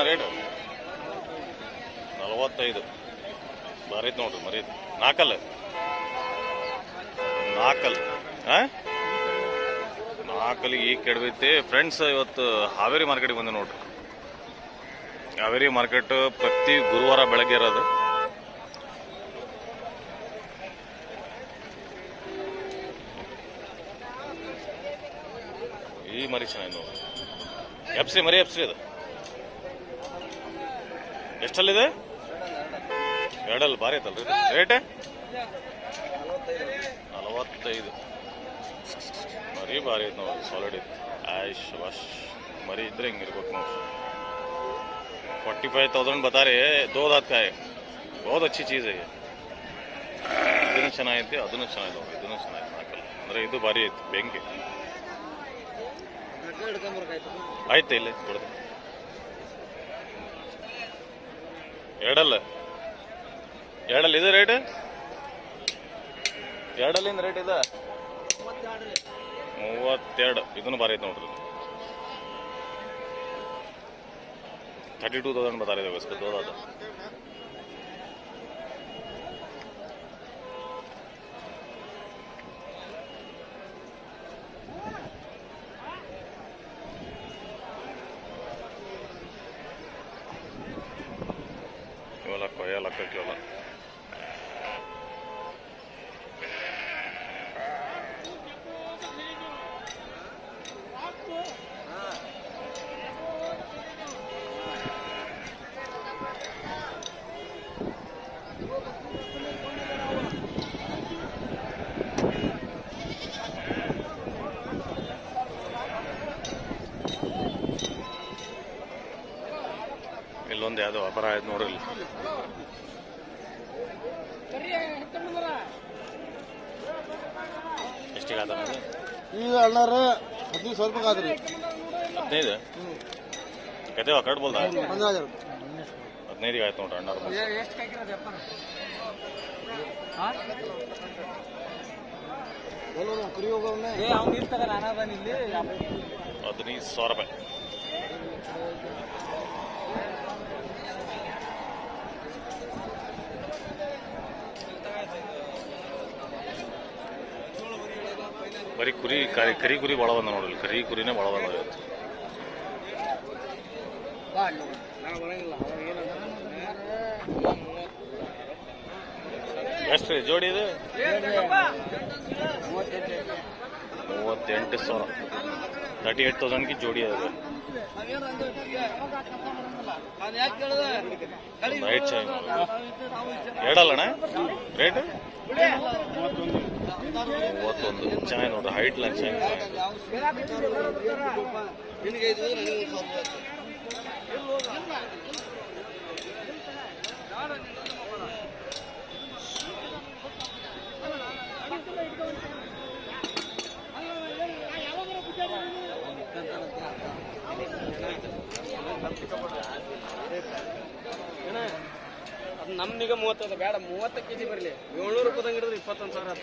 ಎಷ್ಟಣ್ಣ rate ನಲವತ್ತೈದು. ಬರೀತ್ ನೋಡ್ರಿ ಮರೀತ್. ನಾಕಲ್ ನಾಕಲ್ ನಾಕಲ್ ಈ ಈಗ ಕೆಡವೈತಿ ಫ್ರೆಂಡ್ಸ್ ಇವತ್ತು ಹಾವೇರಿ ಮಾರ್ಕೆಟ್ ಬಂದೆ ನೋಡ್ರಿ. ಹಾವೇರಿ ಮಾರ್ಕೆಟ್ ಪ್ರತಿ ಗುರುವಾರ ಬೆಳಗ್ಗೆ ಇರೋದು. ಈ ಮರಿ ಚೆನ್ನಾಗಿ ನೋಡ್ರಿ ಎಪ್ಸಿ ಮರಿ ಎಪ್ಸಿ ಅದು. ಎಷ್ಟಲ್ಲಿದೆ? ಎರಡಲ್ಲಿ ಭಾರಿ ಐತಲ್ರಿ. ರೇಟ್ ನಲವತ್ತೈದು. ಮರಿ ಭಾರಿ ಐತೆ ನೋಡಿ ಸಾಲಿಡ್ ಐತೆ. ಆಯ್ಶ್ ವಾಶ್ ಮರಿ ಇದ್ರೆ ಹಿಂಗೆ ಇರ್ಬೇಕು ನೋಡಿ. ಫಾರ್ಟಿ ಫೈವ್ ತೌಸಂಡ್ ಬತಾರೆ. ದೋದ್ ಹತ್ಕಾಯಿ ಬಹುತ್ ಅಚ್ಚಿ ಚೀಸ್ ಇದೆ ಇದನ್ನು ಚೆನ್ನಾಗೈತಿ ಅದನ್ನು ಚೆನ್ನಾಗಿದೆ ಇದನ್ನು ಚೆನ್ನಾಗಿದೆ ಹಾಕಲ್ಲ. ಅಂದರೆ ಇದು ಭಾರಿ ಐತಿ ಬೆಂಕಿ. ಆಯ್ತು ಇಲ್ಲಿ ಕೊಡ್ತೀನಿ ಎರಡಲ್ಲ. ಎರಡಲ್ಲ ಇದು ರೇಟ್ ಎರಡಲ್ಲಿಂದ ರೇಟ್ ಇದ? ಮೂವತ್ತೆರಡು. ಇದನ್ನು ಭಾರಿ ಐತೆ ನೋಡ್ರಿ. ಥರ್ಟಿ ಟೂ ತೌಸಂಡ್ ಬರ್ತಾರೆ ಇದೆ ಅದು ajalla kun ei jalka ಇಲ್ಲೊಂದು ಯಾವುದೋ ಅಪರಾಧ ಆಯ್ತು ನೋಡ್ರಿ ಇಲ್ಲಿ. ಎಷ್ಟಿಗೆ ಆತ ನಮ್ಗೆ? ಈಗ ಅಣ್ಣಾರ ಹದಿನೈದು ಸಾವಿರ ರೂಪಾಯಿ ಆದ್ರಿ ಹದಿನೈದು? ಕತೆ ಕಟ್ ಬೋಲ್ದ ಹದಿನೈದು ಹಜಾರ್ ಹದಿನೈದಿಗೆ ಆಯ್ತು ನೋಡ್ರಿ ಅಣ್ಣಾರ ಹದಿನೈದು ಸಾವಿರ ರೂಪಾಯಿ. ಬರೀ ಕುರಿ ಕರಿ ಕರಿ ಕುರಿ ಭಾಳ ಬಂದ ನೋಡ್ರಿ. ಕರಿ ಕುರಿನೇ ಭಾಳ ಬಂದ ಎಷ್ಟು ರೀ ಜೋಡಿ ಇದು? ಮೂವತ್ತೆಂಟು ಸಾವಿರ. ತರ್ಟಿ ಏಟ್ ತೌಸಂಡ್ಗೆ ಜೋಡಿ ಅದು. ಚೆನ್ನಾಗಿ ಎರಡಲ್ಲಣ್ಣ? ರೇಟ್ ಮೂವತ್ತೊಂದು. ಚೆನ್ನಾಗಿ ನೋಡ್ರಿ ಹೈಟ್ ರೂಪಾಯಿ ಅದು ನಮ್ನೀಗ ಮೂವತ್ತೈದು ಬೇಡ ಮೂವತ್ತು ಕೆಜಿ ಬರಲಿ. ಏಳ್ನೂರು ಇಪ್ಪತ್ತೊಂದು ಸಾವಿರ ಆತ.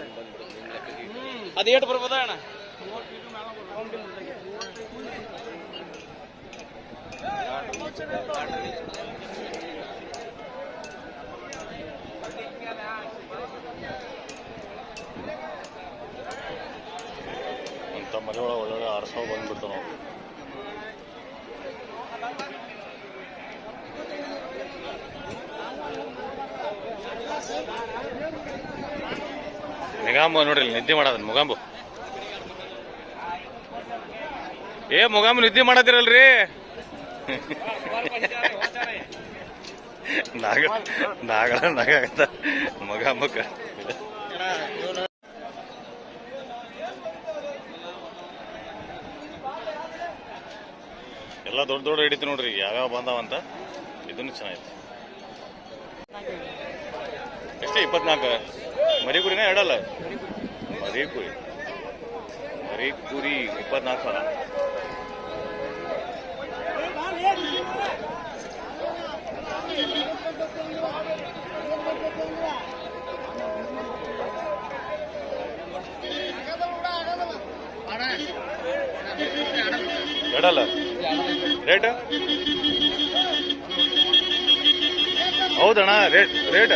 ಅದು ಏಟು ಬರ್ಬೋದ ಅಣ್ಣ? ಅಂತ ಮನೆಯೊಳಗೆ ಒಳ್ಳೊಳ್ಳೆ ಆರ್ಸೋ ಸಾವಿರ ಬಂದ್ಬಿಡ್ತಾವ ನಾವು. ಮುಗಾಂಬು ನೋಡ್ರಿ, ನಿದ್ದೆ ಮಾಡೋದನ್ ಮುಗಾಂಬು. ಏ, ಮುಗಾಂಬು ನಿದ್ದೆ ಮಾಡದಿರಲ್ರಿ? ನಾಗ ನಾಗಳ ನಾಗಾಗತ್ತ ಮುಗಾಂಬಕ್ಕ ಎಲ್ಲ ದೊಡ್ಡ ದೊಡ್ಡ ಹಿಡಿತು ನೋಡ್ರಿ, ಯಾವ್ಯಾವ ಬಂದಾವಂತ ಇದನ್ನು ಚೆನ್ನಾಗಿತ್ತು ಎಷ್ಟೇ, ಇಪ್ಪತ್ನಾಲ್ಕು? ಮರಿ ಕುರಿನ ಎರಡಲ್ಲ? ಮರಿ ಕುರಿ ಮರಿ ಕುರಿ ಇಪ್ಪತ್ನಾಲ್ಕು ಸಾವಿರ ಎರಡಲ್ಲ ರೇಟ್ ಹೌದಣ್ಣ ರೇಟ್ ರೇಟ್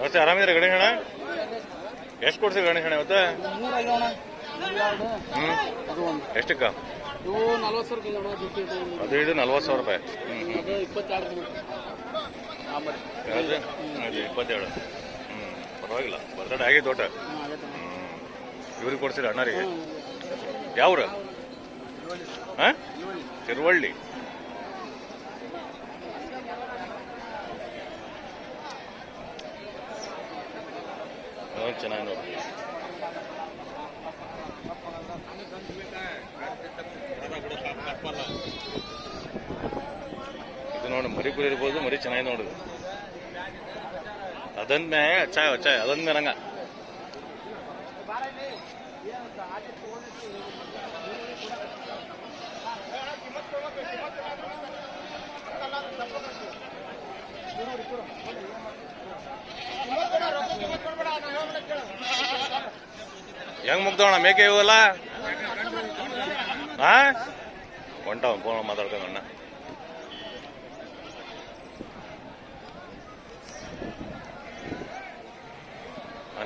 ಮತ್ತೆ ಆರಾಮಿದ್ರೆ ಗಣೇಶ ಹಣ ಎಷ್ಟು ಕೊಡ್ಸಿ ಗಣೇಶ ಅಣ್ಣ ಇವತ್ತು? ಎಷ್ಟಕ್ಕ? ಹದಿನೈದು ನಲ್ವತ್ತು ಸಾವಿರ ರೂಪಾಯಿ. ಇದು. ಅದು ಇಪ್ಪತ್ತೇಳು. ಹ್ಮ್ ಪರವಾಗಿಲ್ಲ. ಬರ್ತಡೆ ಆಗಿದೆ ತೋಟ. ಇವ್ರಿಗೆ ಕೊಡ್ತೀರ ಅಣ್ಣರಿಗೆ. ಯಾವ್ರ? ಹಾ? ತಿರುವಳ್ಳಿ. ಚೆನ್ನಾಗಿ ನೋಡಿ. ನೋಡಿ ಮರಿ ಕುರಿ ಇರ್ಬೋದು ಮರಿ ಚೆನ್ನಾಗಿ ನೋಡುದು ಅದಂದ್ಮೇ ಚಾಯ್ ಅಚ್ಚಾಯ ಅದಂದ್ಮೇ ನಂಗ ಹೆಂಗ್ ಮುಗ್ದೋಣ ಮೇಕೆ ಇವಲ್ಲ ಹಾ ಹೊಂಟವ ಫೋನ್ ಮಾತಾಡ್ಕೊಂಡಣ್ಣ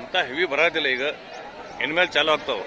ಅಂತ ಹೆವಿ ಬರೋದಿಲ್ಲ ಈಗ ಇನ್ಮೇಲೆ ಚಾಲು ಆಗ್ತಾವ.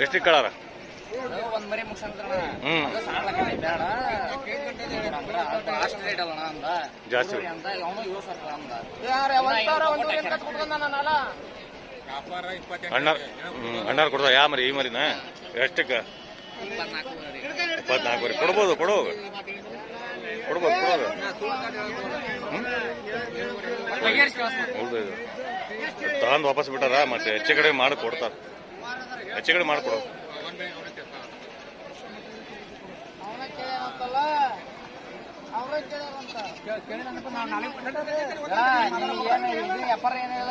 ಎಷ್ಟಿಗೆ ಕಳಾರ? ಒಂದ್ ಮರಿ ಮುಗಿಸ್ಕೊಂಡ್ರ ಹ್ಮ್. ಬೇಡ ಅಷ್ಟು ರೇಟ್ ಅಲ್ಲ ಅಂದ ಜಾಸ್ತಿ ಅಂತ ಅವನು ಏಳು ಸಾವಿರ ಅಂದ ಅಣ್ಣ ಹ್ಮ್ ಅಣ್ಣಾರು ಕೊಡ್ದ ಯಾ ಮರಿ ಈ ಮರಿನ? ಎಷ್ಟಕ್ಕ? ಇಪ್ಪತ್ನಾಲ್ಕು ಮರಿ. ಕೊಡ್ಬೋದು ಕೊಡೋ. ಕೊಡ್ಬೋದು ಕೊಡೋದು ಹೌದು ತಗೊಂಡ್ ವಾಪಸ್ ಬಿಟ್ಟಾರ? ಮತ್ತೆ ಹೆಚ್ಚು ಕಡೆ ಮಾಡಿ ಕೊಡ್ತಾರ. ಹೆಚ್ಚು ಕಡೆ. ಮಾಡಿಕೊಡು ವ್ಯಾಪಾರ ಏನಿಲ್ಲ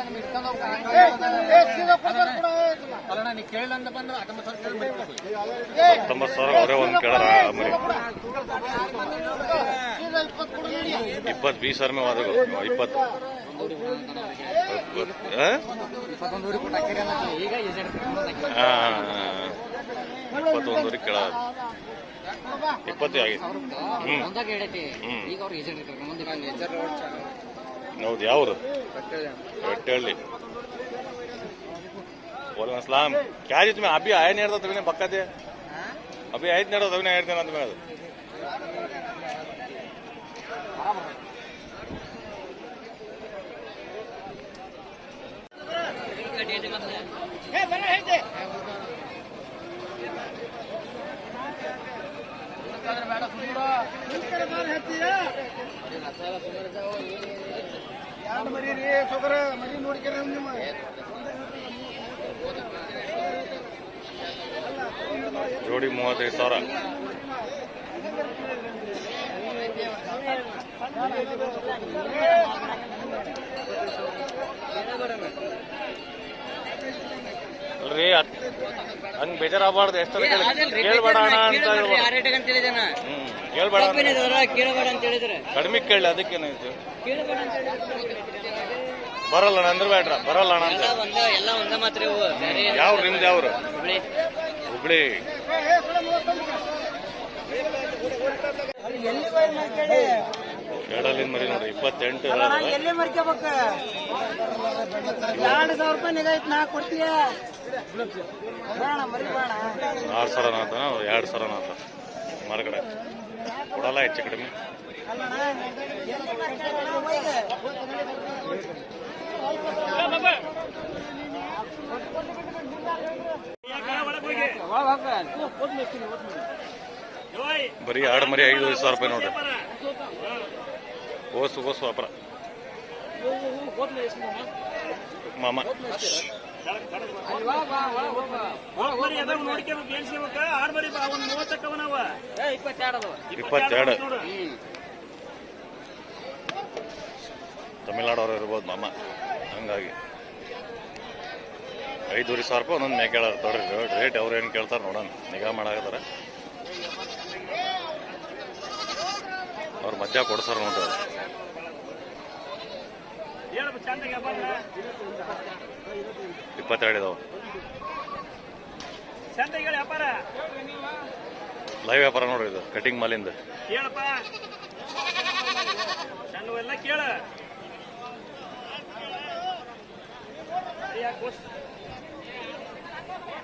ಸಾವಿರ ಒಂದು ಇಪ್ಪತ್ತು ಬೀಸ್ ಇಪ್ಪತ್ತು ಆ? ಇಪ್ಪತ್ತೊಂದೂವರೆ ಇಪ್ಪತ್ತು ಆಗಿದೆ ಹೌದು ಯಾವ್ದು? ಬೆಟ್ಟಳ್ಳಿ ಬೋಲನ್ ಅಸ್ಲಾಂ. ಕ್ಯಾ ಜೀತ್ ಮೇ ಅಭಿ ಆಯ ನೀಡ್ದ ತವಿನ ಅಭಿ ಆಯ್ತು ನೋಡೋ ತವಿನ ಹೇಳ್ತೇನೆ ಅಂತ ಮೇಲೆ ಅದು. ಏ ಮರಿ ರೀ ಸೊಗರ ಮರಿ ನೋಡ್ಕ್ಯಾರ ನಿಮ್ಮ. ಜೋಡಿ ಮೂವತ್ತೈದು ಸಾವಿರ. ಅಲ್ರಿ ಹಂಗ್ ಬೇಜಾರಾಗಬಾರ್ದು ಎಷ್ಟರ ಕೇಳ್ಬೇಡ ಅಂತ ಅಂತ. ಕೇಳಬೇಡ ಹೇಳಿದ್ರೆ? ಕಡಿಮೆ ಕೇಳಿ ಅದಕ್ಕೇನೈತಿ ಕೇಳಬೇಡ ಅಂತ ಬರಲ್ಲ ಅಂದ್ರೆ ಬೇಡ್ರ ಬರಲ್ಲ ಅಣ್ಣ ಅಂತ ಎಲ್ಲ ಒಂದ ಎಲ್ಲ ಒಂದ ಮಾತ್ರ ಇವು. ಬೇರೆ ಏನು ಯಾವ ನಿಮ್ದು ಯಾವ್ರು? ಹುಬ್ಳಿ. ಹುಬ್ಳಿ. ಮರಿ ನೋಡ್ರಿ ಇಪ್ಪತ್ತೆಂಟು. ಎಲ್ಲಿ ಮರ್ಕೋಬೇಕು? ಎರಡು ಸಾವಿರ ರೂಪಾಯಿ ನಿಗಾಯ್ತು ನಾ ಕೊಡ್ತೀಯ? ಆರು ಸಾವಿರ ನಾತ ಎರಡು ಸಾವಿರ ನಾತ. ಮಾರ್ಗಡೆ ಕೊಡಲ್ಲ ಹೆಚ್ಚು ಕಡಿಮೆ. ಬರೀ ಆಡು ಮರಿ ಐದು ಸಾವಿರ ರೂಪಾಯಿ ನೋಡ್ರಿ. ಓಸು ಓಸು ವ್ಯಾಪಾರ. ಮಾಮ. ಏ, ಇಪ್ಪತ್ತೆರಡು. ತಮಿಳ್ನಾಡವ್ರು ಇರ್ಬೋದು ಮಾಮ. ಹಂಗಾಗಿ. ಐದೂವರೆ ಸಾವಿರ ರೂಪಾಯಿ ಒಂದೊಂದು ಮೇಕೆ ನೋಡ್ರಿ ರೇಟ್ ಅವ್ರು ಏನು ಕೇಳ್ತಾರೆ ನೋಡೋಣ. ನಿಗಾ ಮಾಡಾಕತ್ತಾರ. ಅವ್ರು ಮಧ್ಯ ಕೊಡ್ಸಾರ ನೋಡ್ರಿ ಅವ್ರು. ಇಪ್ಪತ್ತೆರಡು ಇದಾವೆ ಲೈವ್ ವ್ಯಾಪಾರ ನೋಡ್ರಿ ಇದು ಕಟಿಂಗ್ ಮಾಲಿಂದ ಕೇಳಪ್ಪ ಸಣ್ಣವೆಲ್ಲ ಕೇಳ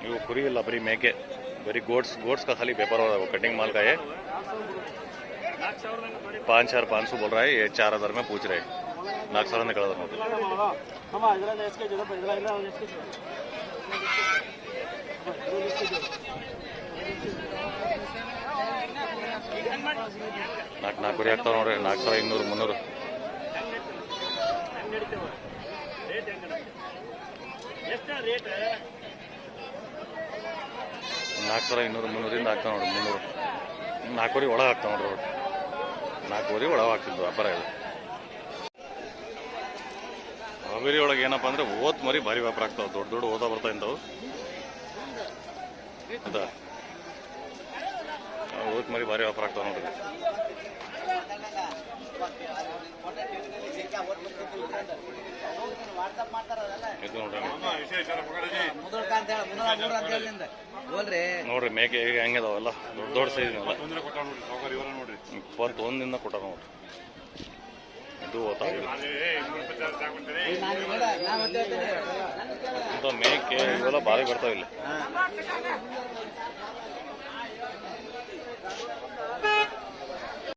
ಇವು ಕುರಿ ಇಲ್ಲ ಬರೀ ಮೇಕೆ ಬರೀ ಗೋಡ್ಸ್ ಗೋಡ್ಸ್ का खाली पेपर हो रहा है वो कटिंग माल का है ನಾಲ್ಕು ಸಾವಿರದಂಗ ನೋಡಿ पाँच हजार पाँच सौ बोल रहा है ये चार हजार में पूछ रहे हैं ನಾಲ್ಕು ಸಾವಿರ ಕಳೆದ ನೋಡಿ ನಾಲ್ಕು ನಾಲ್ಕು ಕುರಿ ಆಗ್ತಾವ ನೋಡ್ರಿ, ನಾಲ್ಕು ಸಾವಿರ ಇನ್ನೂರು, ಮುನ್ನೂರು. ನಾಲ್ಕು ಸಾವಿರ ಇನ್ನೂರು, ಮುನ್ನೂರಿಂದ ಆಗ್ತಾವ ನೋಡ್ರಿ, ಮುನ್ನೂರು. ನಾಲ್ಕು ವರಿ ಒಳಗೆ ಆಗ್ತಾವ ನೋಡ್ರಿ ಅವ್ರು. ನಾಲ್ಕು ವರಿ ಒಳಗೆ ಆಗ್ತಿದ್ದು ವ್ಯಾಪಾರ ಇದು ಹಾವೇರಿ ಒಳಗೆ ಏನಪ್ಪ ಅಂದ್ರೆ ಓತ್ ಮರಿ ಭಾರಿ ವ್ಯಾಪಾರ ಆಗ್ತಾವ. ದೊಡ್ಡ ದೊಡ್ಡ ಓದೋ ಬರ್ತಾ ಇಂಥವು. ಓತ್ ಮರಿ ಭಾರಿ ವ್ಯಾಪಾರ ಆಗ್ತಾವ ನೋಡ್ರಿ. ನೋಡ್ರಿ. ಮೇಕೆ ಹೆಂಗದಾವಲ್ಲ ದೊಡ್ಡ ದೊಡ್ಡ ಸೈಜ್ ಇಪ್ಪತ್ತೊಂದಿಂದ ಕೊಟ್ಟಾರ ನೋಡ್ರಿ. ಇದು ಮೇಕೆ ಇವೆಲ್ಲ ಬಾರಿ ಬರ್ತಾವ ಇಲ್ಲಿ.